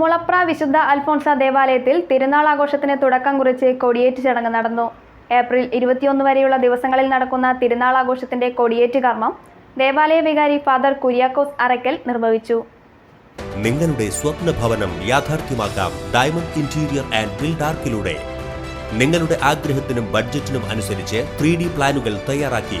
മുളപ്ര വിശുദ്ധ അൽഫോൺസ ദേവാലയത്തിൽ തിരുനാൾ ആഘോഷത്തിന് തുടക്കം കുറിച്ച് കൊടിയേറ്റ് ചടങ്ങ് നടന്നു. ഏപ്രിൽ ഇരുപത്തിയൊന്ന് വരെയുള്ള ദിവസങ്ങളിൽ നടക്കുന്ന തിരുനാൾ ആഘോഷത്തിന്റെ കൊടിയേറ്റ് കർമ്മം ദേവാലയ വികാരി ഫാദർ കുര്യാക്കോസ് അറയ്ക്കൽ നിർവഹിച്ചു. നിങ്ങളുടെ സ്വപ്ന ഭവനം യാഥാർത്ഥ്യമാക്കാം ഡയമണ്ട് ഇന്റീരിയർ ആൻഡ് ബിൽഡാർക്കിലൂടെ നിങ്ങളുടെ ആഗ്രഹത്തിനും ബഡ്ജറ്റിനും അനുസരിച്ച് ത്രീ പ്ലാനുകൾ തയ്യാറാക്കി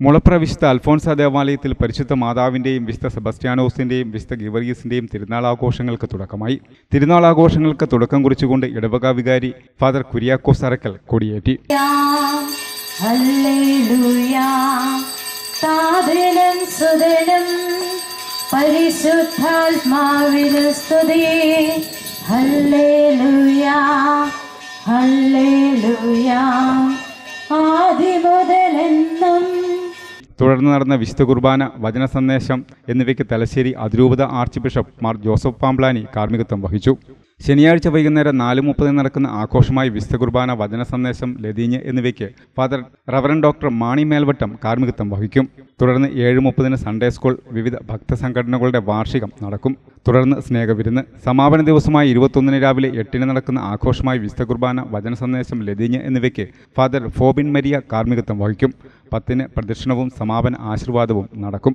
Mulapra വിശുദ്ധ അൽഫോൻസ ദേവാലയത്തിൽ പരിശുദ്ധ മാതാവിന്റെയും വിശുദ്ധ സെബസ്റ്റ്യാനോസിന്റെയും വിശുദ്ധ ഗിവർഗീസിന്റെയും തിരുനാൾ ആഘോഷങ്ങൾക്ക് തുടക്കമായി. തിരുനാൾ ആഘോഷങ്ങൾക്ക് തുടക്കം കുറിച്ചുകൊണ്ട് ഇടവക വികാരി ഫാദർ കുര്യാക്കോസ് അറക്കൽ കൊടിയേറ്റി. പരിശുദ്ധാത്മാവിനു സ്തുതി. ഹല്ലേലൂയ തുടർന്ന് നടന്ന വിശുദ്ധ കുർബാന വചന സന്ദേശം എന്നിവയ്ക്ക് തലശ്ശേരി അതിരൂപത archbishop Mar Joseph Pamplany കാർമ്മികത്വം വഹിച്ചു. ശനിയാഴ്ച വൈകുന്നേരം നാല് മുപ്പതിന് നടക്കുന്ന ആഘോഷമായി വിശുദ്ധ കുർബാന വചന സന്ദേശം ലതീഞ്ഞ് എന്നിവയ്ക്ക് father reverend doctor Mani Melvattam കാർമ്മികത്വം വഹിക്കും. തുടർന്ന് ഏഴ് മുപ്പതിന് സൺഡേ സ്കൂൾ വിവിധ ഭക്ത സംഘടനകളുടെ വാർഷികം നടക്കും. തുടർന്ന് സ്നേഹവിരുന്ന് സമാപന ദിവസമായ ഇരുപത്തൊന്നിന് രാവിലെ എട്ടിന് നടക്കുന്ന ആഘോഷമായി വിശുദ്ധ കുർബാന വചന സന്ദേശം ലതീഞ്ഞ് എന്നിവയ്ക്ക് ഫാദർ ഫോബിൻ മരിയ കാർമ്മികത്വം വഹിക്കും. പത്തിന് പ്രദക്ഷിണവും സമാപന ആശീർവാദവും നടക്കും.